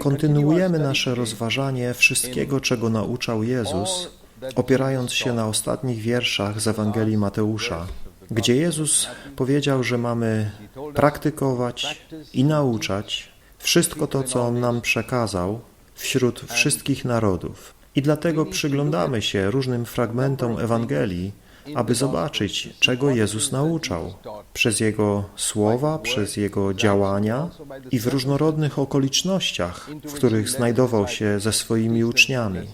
Kontynuujemy nasze rozważanie wszystkiego, czego nauczał Jezus, opierając się na ostatnich wierszach z Ewangelii Mateusza, gdzie Jezus powiedział, że mamy praktykować i nauczać wszystko to, co On nam przekazał wśród wszystkich narodów. I dlatego przyglądamy się różnym fragmentom Ewangelii, aby zobaczyć, czego Jezus nauczał przez Jego słowa, przez Jego działania i w różnorodnych okolicznościach, w których znajdował się ze swoimi uczniami.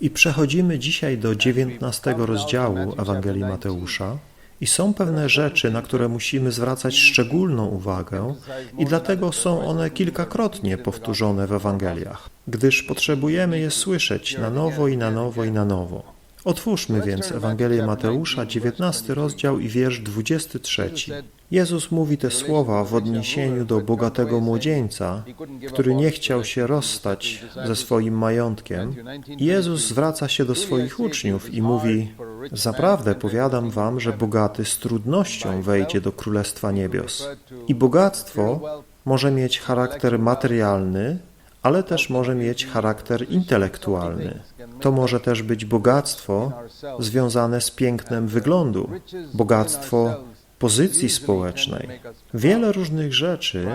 I przechodzimy dzisiaj do dziewiętnastego rozdziału Ewangelii Mateusza. I są pewne rzeczy, na które musimy zwracać szczególną uwagę, i dlatego są one kilkakrotnie powtórzone w Ewangeliach, gdyż potrzebujemy je słyszeć na nowo i na nowo i na nowo. Otwórzmy więc Ewangelię Mateusza, 19 rozdział i wiersz 23. Jezus mówi te słowa w odniesieniu do bogatego młodzieńca, który nie chciał się rozstać ze swoim majątkiem. Jezus zwraca się do swoich uczniów i mówi: Zaprawdę powiadam wam, że bogaty z trudnością wejdzie do Królestwa Niebios. I bogactwo może mieć charakter materialny, ale też może mieć charakter intelektualny. To może też być bogactwo związane z pięknem wyglądu, bogactwo pozycji społecznej. Wiele różnych rzeczy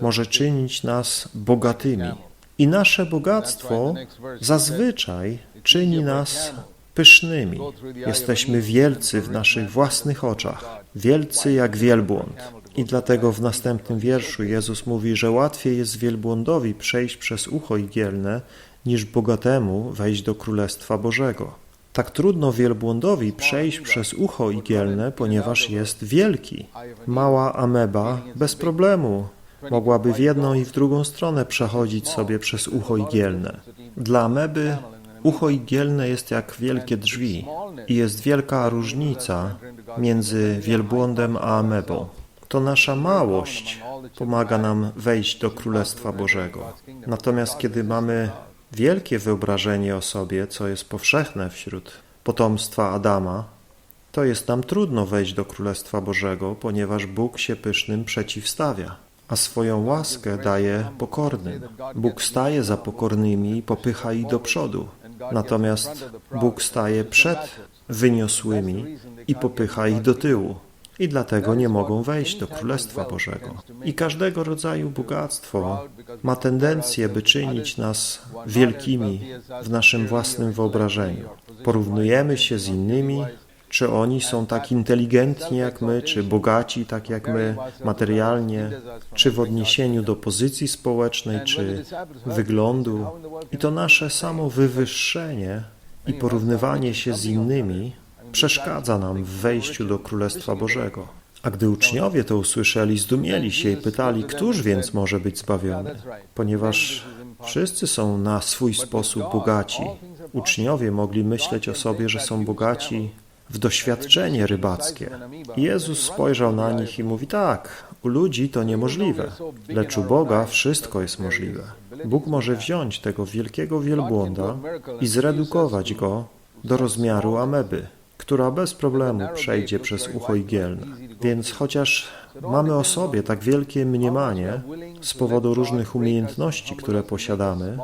może czynić nas bogatymi. I nasze bogactwo zazwyczaj czyni nas pysznymi. Jesteśmy wielcy w naszych własnych oczach, wielcy jak wielbłąd. I dlatego w następnym wierszu Jezus mówi, że łatwiej jest wielbłądowi przejść przez ucho igielne, niż bogatemu wejść do Królestwa Bożego. Tak trudno wielbłądowi przejść przez ucho igielne, ponieważ jest wielki. Mała ameba bez problemu mogłaby w jedną i w drugą stronę przechodzić sobie przez ucho igielne. Dla ameby ucho igielne jest jak wielkie drzwi i jest wielka różnica między wielbłądem a amebą. To nasza małość pomaga nam wejść do Królestwa Bożego. Natomiast kiedy mamy wielkie wyobrażenie o sobie, co jest powszechne wśród potomstwa Adama, to jest nam trudno wejść do Królestwa Bożego, ponieważ Bóg się pysznym przeciwstawia, a swoją łaskę daje pokornym. Bóg staje za pokornymi i popycha ich do przodu, natomiast Bóg staje przed wyniosłymi i popycha ich do tyłu i dlatego nie mogą wejść do Królestwa Bożego. I każdego rodzaju bogactwo ma tendencję, by czynić nas wielkimi w naszym własnym wyobrażeniu. Porównujemy się z innymi, czy oni są tak inteligentni jak my, czy bogaci tak jak my, materialnie, czy w odniesieniu do pozycji społecznej, czy wyglądu. I to nasze samo wywyższenie i porównywanie się z innymi przeszkadza nam w wejściu do Królestwa Bożego. A gdy uczniowie to usłyszeli, zdumieli się i pytali, któż więc może być zbawiony? Ponieważ wszyscy są na swój sposób bogaci. Uczniowie mogli myśleć o sobie, że są bogaci w doświadczenie rybackie. Jezus spojrzał na nich i mówi, tak, u ludzi to niemożliwe, lecz u Boga wszystko jest możliwe. Bóg może wziąć tego wielkiego wielbłąda i zredukować go do rozmiaru ameby która bez problemu przejdzie przez ucho igielne. Więc chociaż mamy o sobie tak wielkie mniemanie z powodu różnych umiejętności, które posiadamy,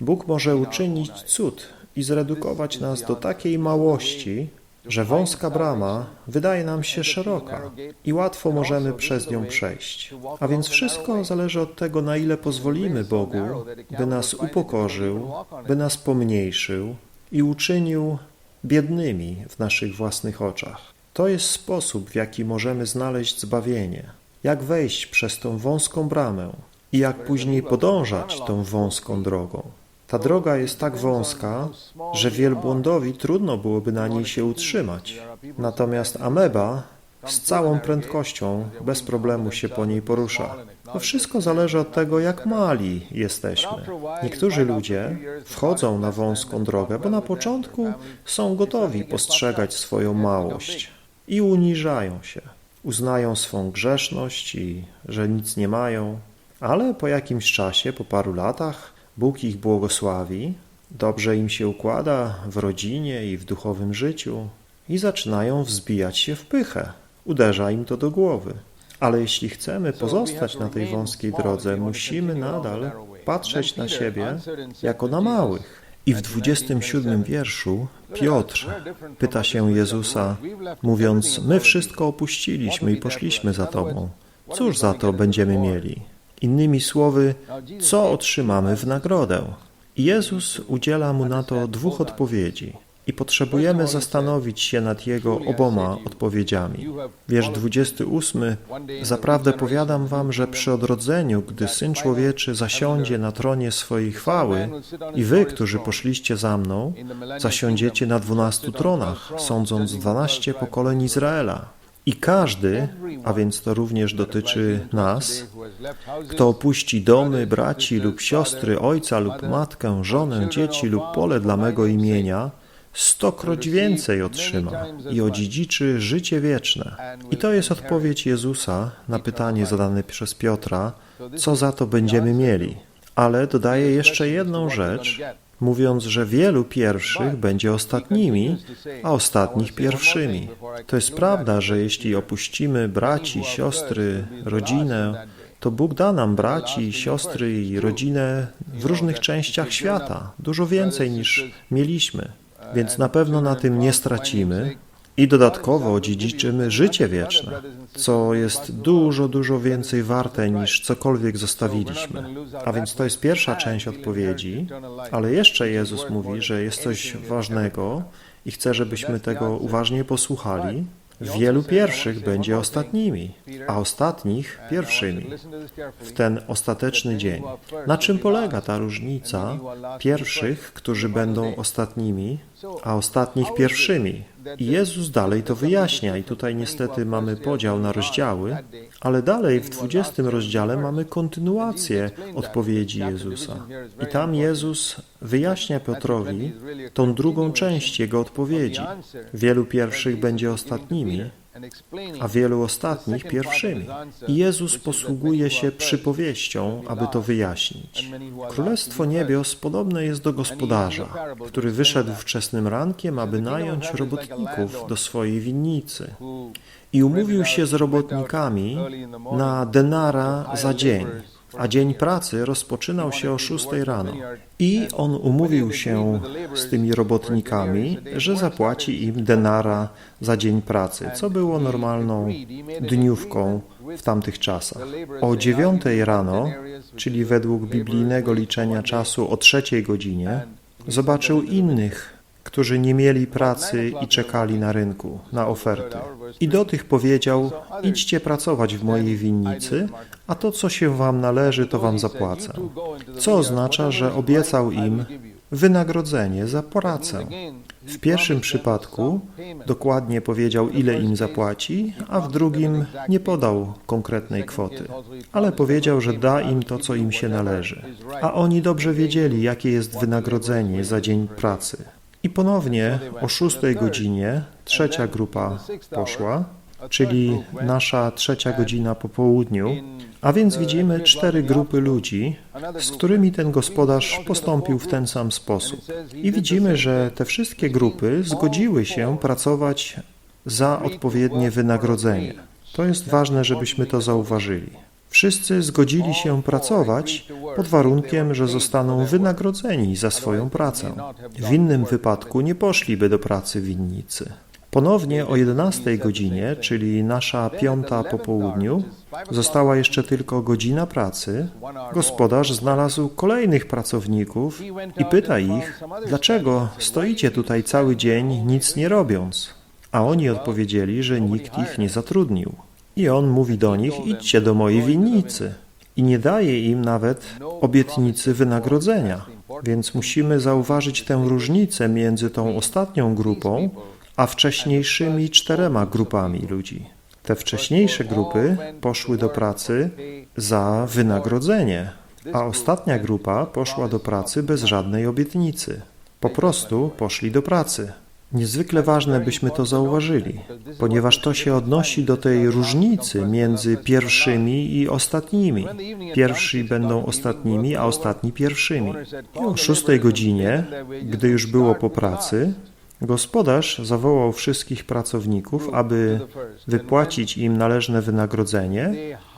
Bóg może uczynić cud i zredukować nas do takiej małości, że wąska brama wydaje nam się szeroka i łatwo możemy przez nią przejść. A więc wszystko zależy od tego, na ile pozwolimy Bogu, by nas upokorzył, by nas pomniejszył i uczynił biednymi w naszych własnych oczach. To jest sposób, w jaki możemy znaleźć zbawienie. Jak wejść przez tą wąską bramę i jak później podążać tą wąską drogą. Ta droga jest tak wąska, że wielbłądowi trudno byłoby na niej się utrzymać. Natomiast ameba z całą prędkością, bez problemu się po niej porusza. To wszystko zależy od tego, jak mali jesteśmy. Niektórzy ludzie wchodzą na wąską drogę, bo na początku są gotowi postrzegać swoją małość i uniżają się. Uznają swą grzeszność i że nic nie mają, ale po jakimś czasie, po paru latach, Bóg ich błogosławi, dobrze im się układa w rodzinie i w duchowym życiu i zaczynają wzbijać się w pychę. Uderza im to do głowy. Ale jeśli chcemy pozostać na tej wąskiej drodze, musimy nadal patrzeć na siebie jako na małych. I w 27 wierszu Piotr pyta się Jezusa, mówiąc: My wszystko opuściliśmy i poszliśmy za Tobą. Cóż za to będziemy mieli? Innymi słowy, co otrzymamy w nagrodę? I Jezus udziela mu na to dwóch odpowiedzi. I potrzebujemy zastanowić się nad jego oboma odpowiedziami. Wiersz 28. Zaprawdę powiadam wam, że przy odrodzeniu, gdy Syn Człowieczy zasiądzie na tronie swojej chwały i wy, którzy poszliście za mną, zasiądziecie na dwunastu tronach, sądząc dwanaście pokoleń Izraela. I każdy, a więc to również dotyczy nas, kto opuści domy, braci lub siostry, ojca lub matkę, żonę, dzieci lub pole dla mego imienia, stokroć więcej otrzyma i odziedziczy życie wieczne. I to jest odpowiedź Jezusa na pytanie zadane przez Piotra, co za to będziemy mieli. Ale dodaje jeszcze jedną rzecz, mówiąc, że wielu pierwszych będzie ostatnimi, a ostatnich pierwszymi. To jest prawda, że jeśli opuścimy braci, siostry, rodzinę, to Bóg da nam braci, siostry i rodzinę w różnych częściach świata, dużo więcej niż mieliśmy. Więc na pewno na tym nie stracimy i dodatkowo odziedziczymy życie wieczne, co jest dużo, dużo więcej warte niż cokolwiek zostawiliśmy. A więc to jest pierwsza część odpowiedzi, ale jeszcze Jezus mówi, że jest coś ważnego i chce, żebyśmy tego uważnie posłuchali. Wielu pierwszych będzie ostatnimi, a ostatnich pierwszymi w ten ostateczny dzień. Na czym polega ta różnica pierwszych, którzy będą ostatnimi, a ostatnich pierwszymi? I Jezus dalej to wyjaśnia, i tutaj niestety mamy podział na rozdziały, ale dalej w 20 rozdziale mamy kontynuację odpowiedzi Jezusa. I tam Jezus wyjaśnia Piotrowi tą drugą część jego odpowiedzi. Wielu pierwszych będzie ostatnimi, a wielu ostatnich pierwszymi. I Jezus posługuje się przypowieścią, aby to wyjaśnić. Królestwo niebios podobne jest do gospodarza, który wyszedł wczesnym rankiem, aby nająć robotników do swojej winnicy. I umówił się z robotnikami na denara za dzień a dzień pracy rozpoczynał się o 6 rano. I on umówił się z tymi robotnikami, że zapłaci im denara za dzień pracy, co było normalną dniówką w tamtych czasach. O 9 rano, czyli według biblijnego liczenia czasu o trzeciej godzinie, zobaczył innych którzy nie mieli pracy i czekali na rynku, na ofertę. I do tych powiedział, idźcie pracować w mojej winnicy, a to, co się wam należy, to wam zapłacę. Co oznacza, że obiecał im wynagrodzenie za pracę. W pierwszym przypadku dokładnie powiedział, ile im zapłaci, a w drugim nie podał konkretnej kwoty, ale powiedział, że da im to, co im się należy. A oni dobrze wiedzieli, jakie jest wynagrodzenie za dzień pracy. I ponownie o szóstej godzinie trzecia grupa poszła, czyli nasza trzecia godzina po południu, a więc widzimy cztery grupy ludzi, z którymi ten gospodarz postąpił w ten sam sposób. I widzimy, że te wszystkie grupy zgodziły się pracować za odpowiednie wynagrodzenie. To jest ważne, żebyśmy to zauważyli. Wszyscy zgodzili się pracować pod warunkiem, że zostaną wynagrodzeni za swoją pracę. W innym wypadku nie poszliby do pracy winnicy. Ponownie o 11 godzinie, czyli nasza piąta po południu, została jeszcze tylko godzina pracy, gospodarz znalazł kolejnych pracowników i pyta ich, dlaczego stoicie tutaj cały dzień nic nie robiąc? A oni odpowiedzieli, że nikt ich nie zatrudnił. I on mówi do nich, idźcie do mojej winnicy. I nie daje im nawet obietnicy wynagrodzenia. Więc musimy zauważyć tę różnicę między tą ostatnią grupą, a wcześniejszymi czterema grupami ludzi. Te wcześniejsze grupy poszły do pracy za wynagrodzenie, a ostatnia grupa poszła do pracy bez żadnej obietnicy. Po prostu poszli do pracy. Niezwykle ważne, byśmy to zauważyli, ponieważ to się odnosi do tej różnicy między pierwszymi i ostatnimi. Pierwsi będą ostatnimi, a ostatni pierwszymi. I o szóstej godzinie, gdy już było po pracy, Gospodarz zawołał wszystkich pracowników, aby wypłacić im należne wynagrodzenie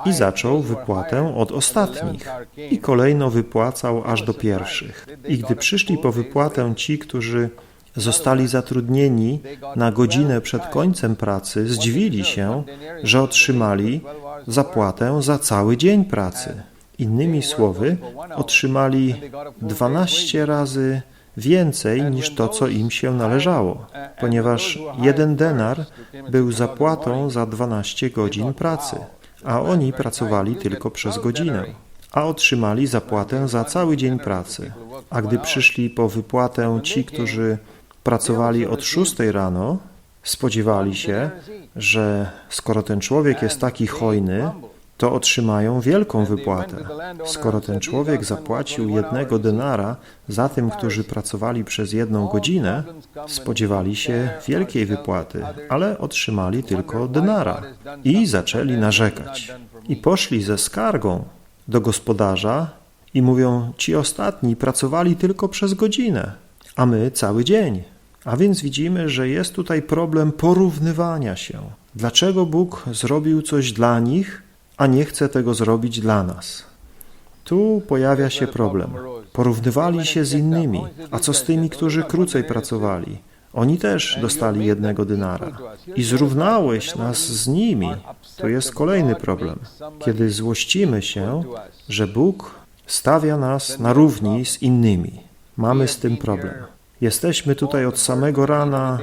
i zaczął wypłatę od ostatnich i kolejno wypłacał aż do pierwszych. I gdy przyszli po wypłatę ci, którzy zostali zatrudnieni na godzinę przed końcem pracy, zdziwili się, że otrzymali zapłatę za cały dzień pracy. Innymi słowy, otrzymali 12 razy więcej niż to, co im się należało, ponieważ jeden denar był zapłatą za 12 godzin pracy, a oni pracowali tylko przez godzinę, a otrzymali zapłatę za cały dzień pracy. A gdy przyszli po wypłatę ci, którzy pracowali od 6 rano, spodziewali się, że skoro ten człowiek jest taki hojny, to otrzymają wielką wypłatę. Skoro ten człowiek zapłacił jednego denara za tym, którzy pracowali przez jedną godzinę, spodziewali się wielkiej wypłaty, ale otrzymali tylko denara i zaczęli narzekać. I poszli ze skargą do gospodarza i mówią, ci ostatni pracowali tylko przez godzinę, a my cały dzień. A więc widzimy, że jest tutaj problem porównywania się. Dlaczego Bóg zrobił coś dla nich, a nie chce tego zrobić dla nas? Tu pojawia się problem. Porównywali się z innymi, a co z tymi, którzy krócej pracowali? Oni też dostali jednego dynara. I zrównałeś nas z nimi. To jest kolejny problem. Kiedy złościmy się, że Bóg stawia nas na równi z innymi. Mamy z tym problem. Jesteśmy tutaj od samego rana,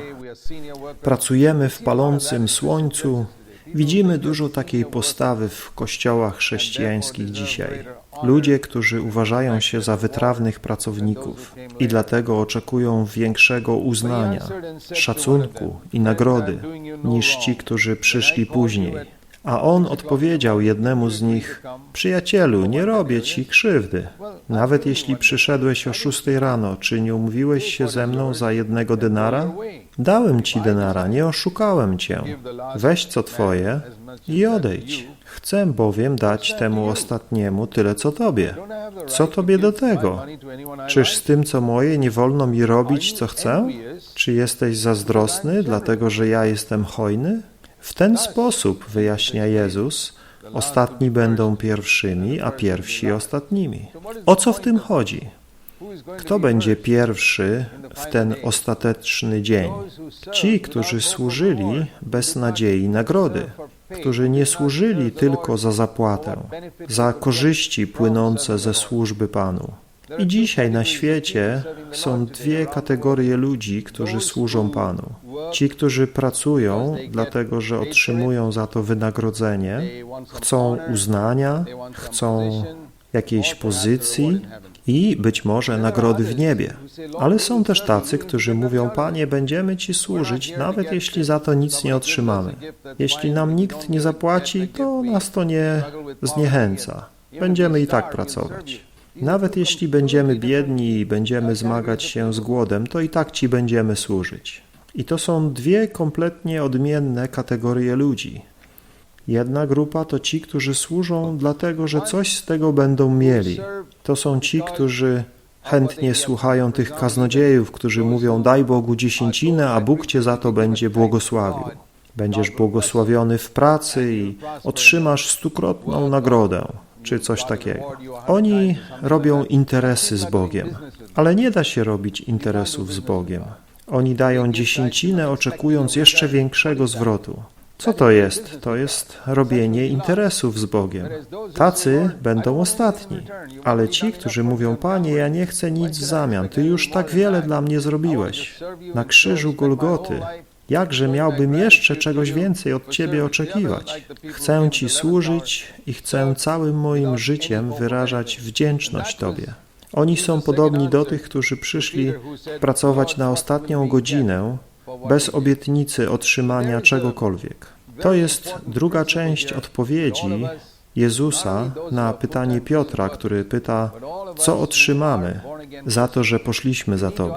pracujemy w palącym słońcu. Widzimy dużo takiej postawy w kościołach chrześcijańskich dzisiaj. Ludzie, którzy uważają się za wytrawnych pracowników i dlatego oczekują większego uznania, szacunku i nagrody niż ci, którzy przyszli później. A on odpowiedział jednemu z nich, przyjacielu, nie robię ci krzywdy. Nawet jeśli przyszedłeś o szóstej rano, czy nie umówiłeś się ze mną za jednego denara? Dałem ci denara, nie oszukałem cię. Weź co twoje i odejdź. Chcę bowiem dać temu ostatniemu tyle, co tobie. Co tobie do tego? Czyż z tym, co moje, nie wolno mi robić, co chcę? Czy jesteś zazdrosny, dlatego że ja jestem hojny? W ten sposób, wyjaśnia Jezus, ostatni będą pierwszymi, a pierwsi ostatnimi. O co w tym chodzi? Kto będzie pierwszy w ten ostateczny dzień? Ci, którzy służyli bez nadziei nagrody, którzy nie służyli tylko za zapłatę, za korzyści płynące ze służby Panu. I dzisiaj na świecie są dwie kategorie ludzi, którzy służą Panu. Ci, którzy pracują, dlatego że otrzymują za to wynagrodzenie, chcą uznania, chcą jakiejś pozycji i być może nagrody w niebie. Ale są też tacy, którzy mówią, Panie, będziemy Ci służyć, nawet jeśli za to nic nie otrzymamy. Jeśli nam nikt nie zapłaci, to nas to nie zniechęca. Będziemy i tak pracować. Nawet jeśli będziemy biedni i będziemy zmagać się z głodem, to i tak Ci będziemy służyć. I to są dwie kompletnie odmienne kategorie ludzi. Jedna grupa to ci, którzy służą dlatego, że coś z tego będą mieli. To są ci, którzy chętnie słuchają tych kaznodziejów, którzy mówią daj Bogu dziesięcinę, a Bóg Cię za to będzie błogosławił. Będziesz błogosławiony w pracy i otrzymasz stukrotną nagrodę, czy coś takiego. Oni robią interesy z Bogiem, ale nie da się robić interesów z Bogiem. Oni dają dziesięcinę, oczekując jeszcze większego zwrotu. Co to jest? To jest robienie interesów z Bogiem. Tacy będą ostatni, ale ci, którzy mówią, Panie, ja nie chcę nic w zamian, Ty już tak wiele dla mnie zrobiłeś. Na krzyżu Golgoty, jakże miałbym jeszcze czegoś więcej od Ciebie oczekiwać? Chcę Ci służyć i chcę całym moim życiem wyrażać wdzięczność Tobie. Oni są podobni do tych, którzy przyszli pracować na ostatnią godzinę bez obietnicy otrzymania czegokolwiek. To jest druga część odpowiedzi Jezusa na pytanie Piotra, który pyta, co otrzymamy za to, że poszliśmy za Tobą.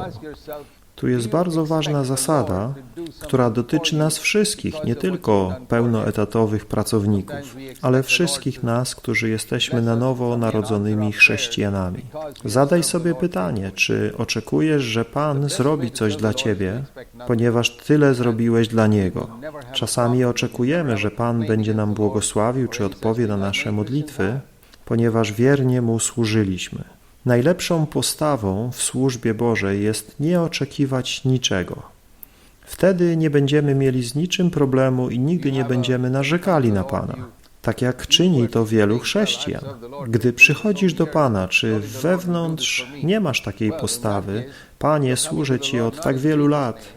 Tu jest bardzo ważna zasada, która dotyczy nas wszystkich, nie tylko pełnoetatowych pracowników, ale wszystkich nas, którzy jesteśmy na nowo narodzonymi chrześcijanami. Zadaj sobie pytanie, czy oczekujesz, że Pan zrobi coś dla Ciebie, ponieważ tyle zrobiłeś dla Niego. Czasami oczekujemy, że Pan będzie nam błogosławił, czy odpowie na nasze modlitwy, ponieważ wiernie Mu służyliśmy. Najlepszą postawą w służbie Bożej jest nie oczekiwać niczego. Wtedy nie będziemy mieli z niczym problemu i nigdy nie będziemy narzekali na Pana. Tak jak czyni to wielu chrześcijan. Gdy przychodzisz do Pana, czy wewnątrz nie masz takiej postawy, Panie, służę Ci od tak wielu lat,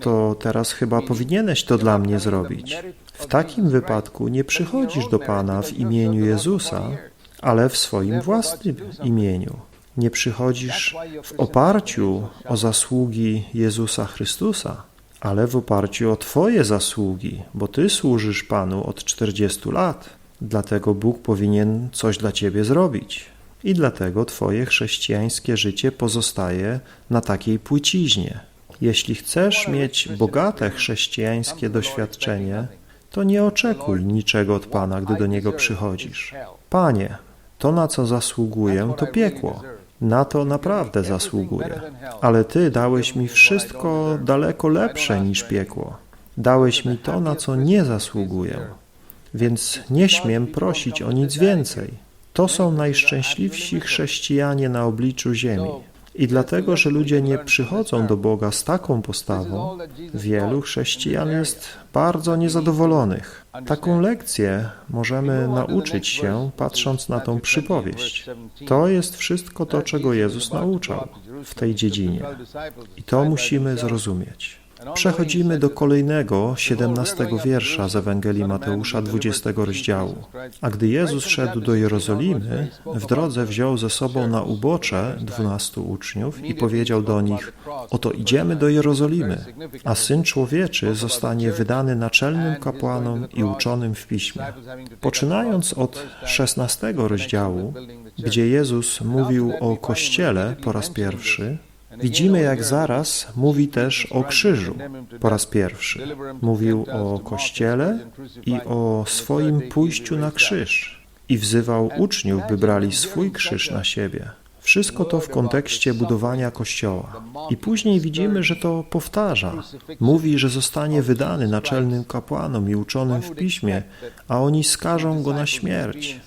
to teraz chyba powinieneś to dla mnie zrobić. W takim wypadku nie przychodzisz do Pana w imieniu Jezusa, ale w swoim własnym imieniu. Nie przychodzisz w oparciu o zasługi Jezusa Chrystusa, ale w oparciu o Twoje zasługi, bo Ty służysz Panu od 40 lat. Dlatego Bóg powinien coś dla Ciebie zrobić. I dlatego Twoje chrześcijańskie życie pozostaje na takiej płyciźnie. Jeśli chcesz mieć bogate chrześcijańskie doświadczenie, to nie oczekuj niczego od Pana, gdy do Niego przychodzisz. Panie, to na co zasługuję, to piekło. Na to naprawdę zasługuję. Ale Ty dałeś mi wszystko daleko lepsze niż piekło. Dałeś mi to, na co nie zasługuję. Więc nie śmiem prosić o nic więcej. To są najszczęśliwsi chrześcijanie na obliczu ziemi. I dlatego, że ludzie nie przychodzą do Boga z taką postawą, wielu chrześcijan jest bardzo niezadowolonych. Taką lekcję możemy nauczyć się, patrząc na tą przypowieść. To jest wszystko to, czego Jezus nauczał w tej dziedzinie. I to musimy zrozumieć. Przechodzimy do kolejnego, 17 wiersza z Ewangelii Mateusza, 20 rozdziału. A gdy Jezus szedł do Jerozolimy, w drodze wziął ze sobą na ubocze dwunastu uczniów i powiedział do nich, oto idziemy do Jerozolimy, a Syn Człowieczy zostanie wydany naczelnym kapłanom i uczonym w Piśmie. Poczynając od 16 rozdziału, gdzie Jezus mówił o Kościele po raz pierwszy, Widzimy, jak zaraz mówi też o krzyżu po raz pierwszy. Mówił o Kościele i o swoim pójściu na krzyż i wzywał uczniów, by brali swój krzyż na siebie. Wszystko to w kontekście budowania kościoła. I później widzimy, że to powtarza. Mówi, że zostanie wydany naczelnym kapłanom i uczonym w piśmie, a oni skażą go na śmierć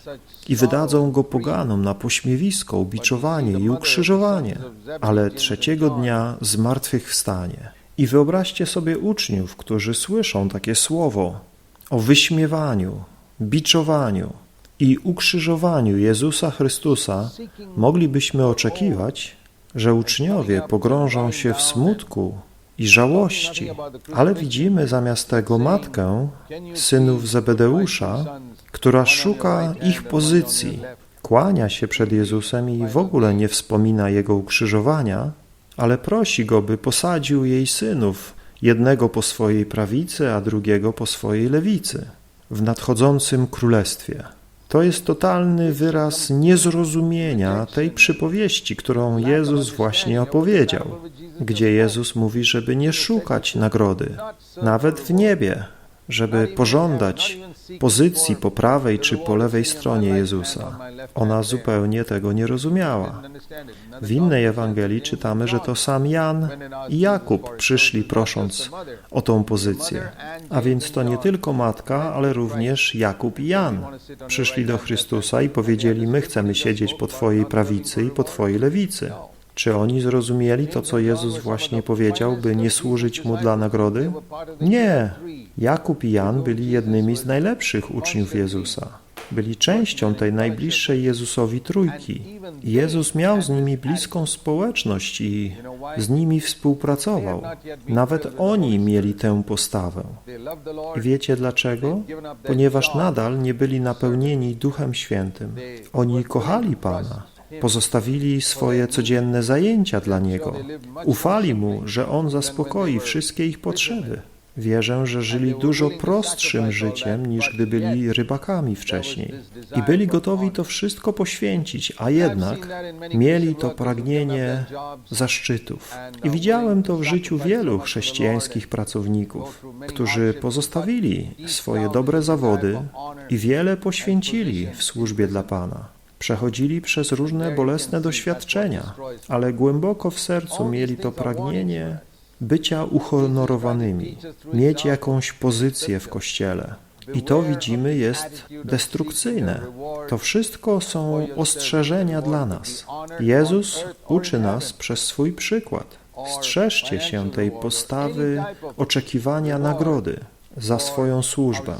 i wydadzą go poganom na pośmiewisko, ubiczowanie i ukrzyżowanie, ale trzeciego dnia zmartwychwstanie. I wyobraźcie sobie uczniów, którzy słyszą takie słowo o wyśmiewaniu, biczowaniu, i ukrzyżowaniu Jezusa Chrystusa moglibyśmy oczekiwać, że uczniowie pogrążą się w smutku i żałości, ale widzimy zamiast tego matkę synów Zebedeusza, która szuka ich pozycji, kłania się przed Jezusem i w ogóle nie wspomina Jego ukrzyżowania, ale prosi Go, by posadził jej synów, jednego po swojej prawicy, a drugiego po swojej lewicy, w nadchodzącym królestwie. To jest totalny wyraz niezrozumienia tej przypowieści, którą Jezus właśnie opowiedział, gdzie Jezus mówi, żeby nie szukać nagrody, nawet w niebie, żeby pożądać pozycji po prawej czy po lewej stronie Jezusa. Ona zupełnie tego nie rozumiała. W innej Ewangelii czytamy, że to sam Jan i Jakub przyszli prosząc o tą pozycję. A więc to nie tylko matka, ale również Jakub i Jan przyszli do Chrystusa i powiedzieli: My chcemy siedzieć po Twojej prawicy i po Twojej lewicy. Czy oni zrozumieli to, co Jezus właśnie powiedział, by nie służyć Mu dla nagrody? Nie. Jakub i Jan byli jednymi z najlepszych uczniów Jezusa. Byli częścią tej najbliższej Jezusowi trójki. Jezus miał z nimi bliską społeczność i z nimi współpracował. Nawet oni mieli tę postawę. I wiecie dlaczego? Ponieważ nadal nie byli napełnieni Duchem Świętym. Oni kochali Pana. Pozostawili swoje codzienne zajęcia dla Niego. Ufali Mu, że On zaspokoi wszystkie ich potrzeby. Wierzę, że żyli dużo prostszym życiem niż gdy byli rybakami wcześniej i byli gotowi to wszystko poświęcić, a jednak mieli to pragnienie zaszczytów. I widziałem to w życiu wielu chrześcijańskich pracowników, którzy pozostawili swoje dobre zawody i wiele poświęcili w służbie dla Pana. Przechodzili przez różne bolesne doświadczenia, ale głęboko w sercu mieli to pragnienie bycia uhonorowanymi, mieć jakąś pozycję w Kościele. I to widzimy jest destrukcyjne. To wszystko są ostrzeżenia dla nas. Jezus uczy nas przez swój przykład. Strzeżcie się tej postawy oczekiwania nagrody za swoją służbę.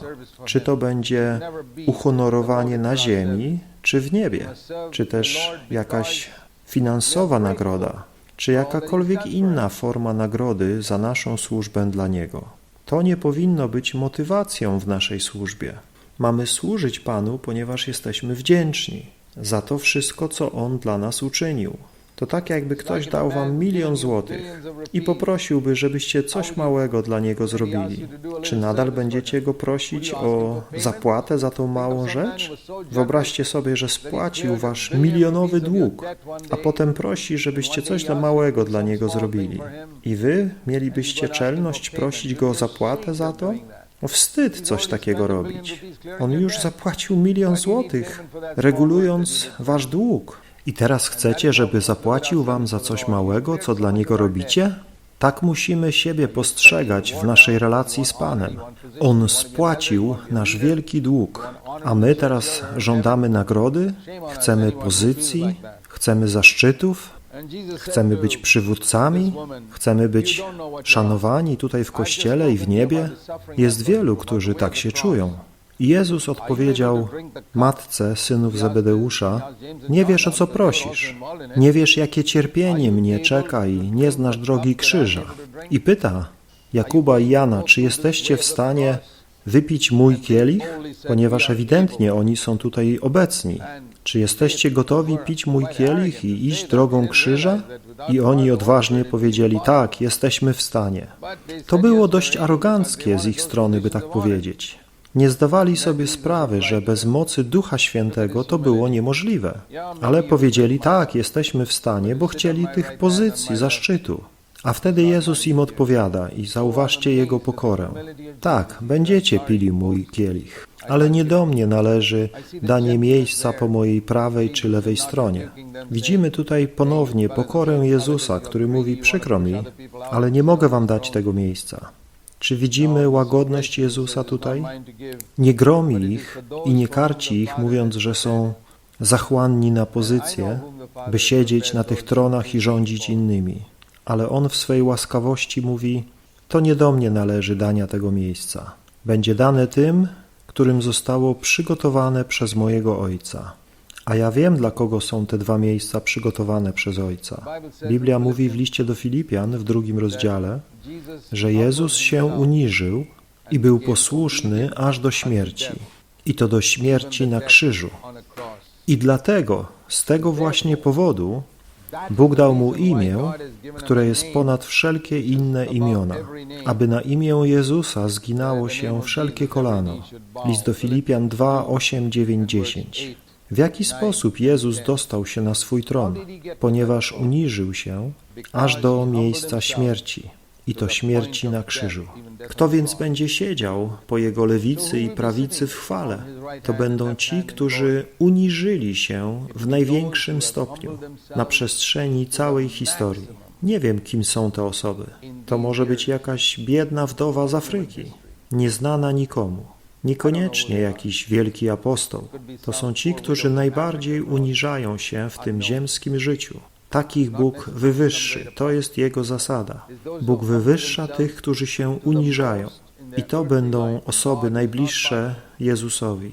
Czy to będzie uhonorowanie na ziemi, czy w niebie, czy też jakaś finansowa nagroda, czy jakakolwiek inna forma nagrody za naszą służbę dla Niego. To nie powinno być motywacją w naszej służbie. Mamy służyć Panu, ponieważ jesteśmy wdzięczni za to wszystko, co On dla nas uczynił. To tak, jakby ktoś dał wam milion złotych i poprosiłby, żebyście coś małego dla niego zrobili. Czy nadal będziecie go prosić o zapłatę za tą małą rzecz? Wyobraźcie sobie, że spłacił wasz milionowy dług, a potem prosi, żebyście coś dla małego dla niego zrobili. I wy mielibyście czelność prosić go o zapłatę za to? No wstyd coś takiego robić. On już zapłacił milion złotych, regulując wasz dług. I teraz chcecie, żeby zapłacił wam za coś małego, co dla niego robicie? Tak musimy siebie postrzegać w naszej relacji z Panem. On spłacił nasz wielki dług, a my teraz żądamy nagrody, chcemy pozycji, chcemy zaszczytów, chcemy być przywódcami, chcemy być szanowani tutaj w Kościele i w niebie. Jest wielu, którzy tak się czują. Jezus odpowiedział matce synów Zebedeusza, nie wiesz o co prosisz, nie wiesz jakie cierpienie mnie czeka i nie znasz drogi krzyża. I pyta Jakuba i Jana, czy jesteście w stanie wypić mój kielich, ponieważ ewidentnie oni są tutaj obecni. Czy jesteście gotowi pić mój kielich i iść drogą krzyża? I oni odważnie powiedzieli, tak, jesteśmy w stanie. To było dość aroganckie z ich strony, by tak powiedzieć. Nie zdawali sobie sprawy, że bez mocy Ducha Świętego to było niemożliwe. Ale powiedzieli, tak, jesteśmy w stanie, bo chcieli tych pozycji, zaszczytu. A wtedy Jezus im odpowiada i zauważcie Jego pokorę. Tak, będziecie pili mój kielich, ale nie do mnie należy danie miejsca po mojej prawej czy lewej stronie. Widzimy tutaj ponownie pokorę Jezusa, który mówi, przykro mi, ale nie mogę wam dać tego miejsca. Czy widzimy łagodność Jezusa tutaj? Nie gromi ich i nie karci ich, mówiąc, że są zachłanni na pozycję, by siedzieć na tych tronach i rządzić innymi. Ale On w swej łaskawości mówi, to nie do mnie należy dania tego miejsca. Będzie dane tym, którym zostało przygotowane przez mojego Ojca. A ja wiem, dla kogo są te dwa miejsca przygotowane przez Ojca. Biblia mówi w liście do Filipian w drugim rozdziale, że Jezus się uniżył i był posłuszny aż do śmierci, i to do śmierci na krzyżu. I dlatego, z tego właśnie powodu, Bóg dał mu imię, które jest ponad wszelkie inne imiona, aby na imię Jezusa zginało się wszelkie kolano. List do Filipian 2, 8, 9, 10. W jaki sposób Jezus dostał się na swój tron? Ponieważ uniżył się aż do miejsca śmierci i to śmierci na krzyżu. Kto więc będzie siedział po jego lewicy i prawicy w chwale? To będą ci, którzy uniżyli się w największym stopniu na przestrzeni całej historii. Nie wiem, kim są te osoby. To może być jakaś biedna wdowa z Afryki, nieznana nikomu. Niekoniecznie jakiś wielki apostoł. To są ci, którzy najbardziej uniżają się w tym ziemskim życiu. Takich Bóg wywyższy. To jest Jego zasada. Bóg wywyższa tych, którzy się uniżają. I to będą osoby najbliższe Jezusowi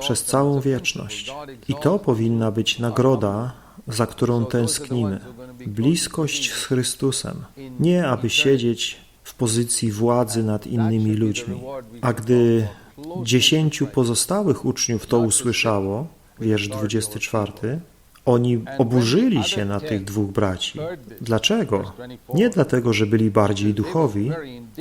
przez całą wieczność. I to powinna być nagroda, za którą tęsknimy. Bliskość z Chrystusem. Nie aby siedzieć w pozycji władzy nad innymi ludźmi. A gdy dziesięciu pozostałych uczniów to usłyszało, wiersz 24, Oni oburzyli się na tych dwóch braci. Dlaczego? Nie dlatego, że byli bardziej duchowi,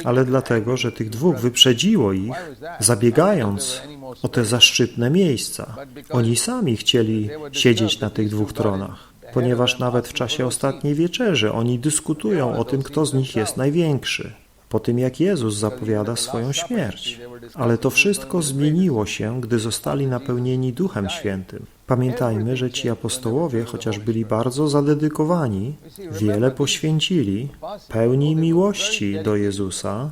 ale dlatego, że tych dwóch wyprzedziło ich, zabiegając o te zaszczytne miejsca. Oni sami chcieli siedzieć na tych dwóch tronach, ponieważ nawet w czasie ostatniej wieczerzy oni dyskutują o tym, kto z nich jest największy. Po tym, jak Jezus zapowiada swoją śmierć. Ale to wszystko zmieniło się, gdy zostali napełnieni Duchem Świętym. Pamiętajmy, że ci apostołowie, chociaż byli bardzo zadedykowani, wiele poświęcili, pełni miłości do Jezusa,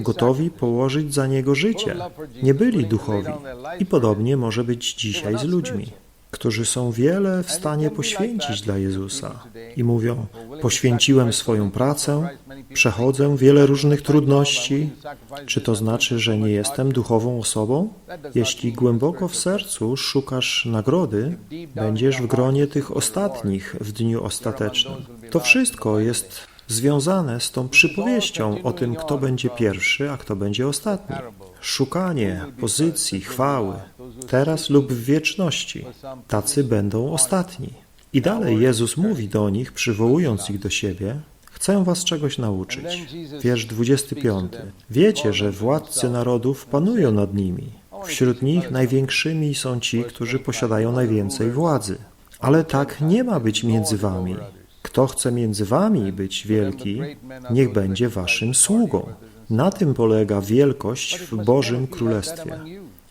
gotowi położyć za Niego życie. Nie byli duchowi. I podobnie może być dzisiaj z ludźmi, którzy są wiele w stanie poświęcić dla Jezusa i mówią: Poświęciłem swoją pracę, przechodzę wiele różnych trudności. Czy to znaczy, że nie jestem duchową osobą? Jeśli głęboko w sercu szukasz nagrody, będziesz w gronie tych ostatnich w dniu ostatecznym. To wszystko jest związane z tą przypowieścią o tym, kto będzie pierwszy, a kto będzie ostatni. Szukanie pozycji, chwały, teraz lub w wieczności. Tacy będą ostatni. I dalej Jezus mówi do nich, przywołując ich do siebie, Chcę was czegoś nauczyć. Wiersz 25. Wiecie, że władcy narodów panują nad nimi. Wśród nich największymi są ci, którzy posiadają najwięcej władzy. Ale tak nie ma być między wami. Kto chce między wami być wielki, niech będzie waszym sługą. Na tym polega wielkość w Bożym Królestwie.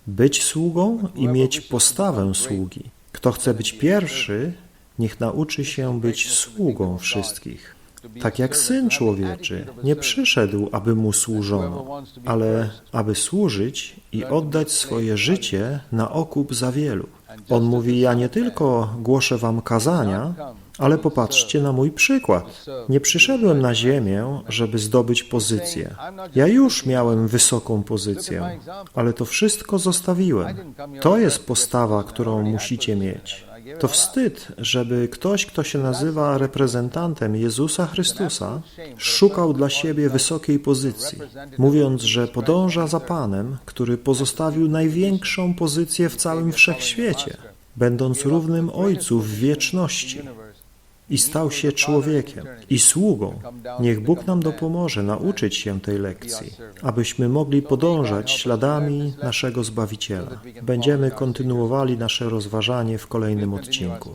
Być sługą i mieć postawę sługi. Kto chce być pierwszy, niech nauczy się być sługą wszystkich. Tak jak Syn Człowieczy nie przyszedł, aby Mu służono, ale aby służyć i oddać swoje życie na okup za wielu. On mówi, ja nie tylko głoszę wam kazania, ale popatrzcie na mój przykład. Nie przyszedłem na ziemię, żeby zdobyć pozycję. Ja już miałem wysoką pozycję, ale to wszystko zostawiłem. To jest postawa, którą musicie mieć. To wstyd, żeby ktoś, kto się nazywa reprezentantem Jezusa Chrystusa, szukał dla siebie wysokiej pozycji, mówiąc, że podąża za Panem, który pozostawił największą pozycję w całym wszechświecie, będąc równym Ojcu w wieczności i stał się człowiekiem i sługą. Niech Bóg nam dopomoże nauczyć się tej lekcji, abyśmy mogli podążać śladami naszego Zbawiciela. Będziemy kontynuowali nasze rozważanie w kolejnym odcinku.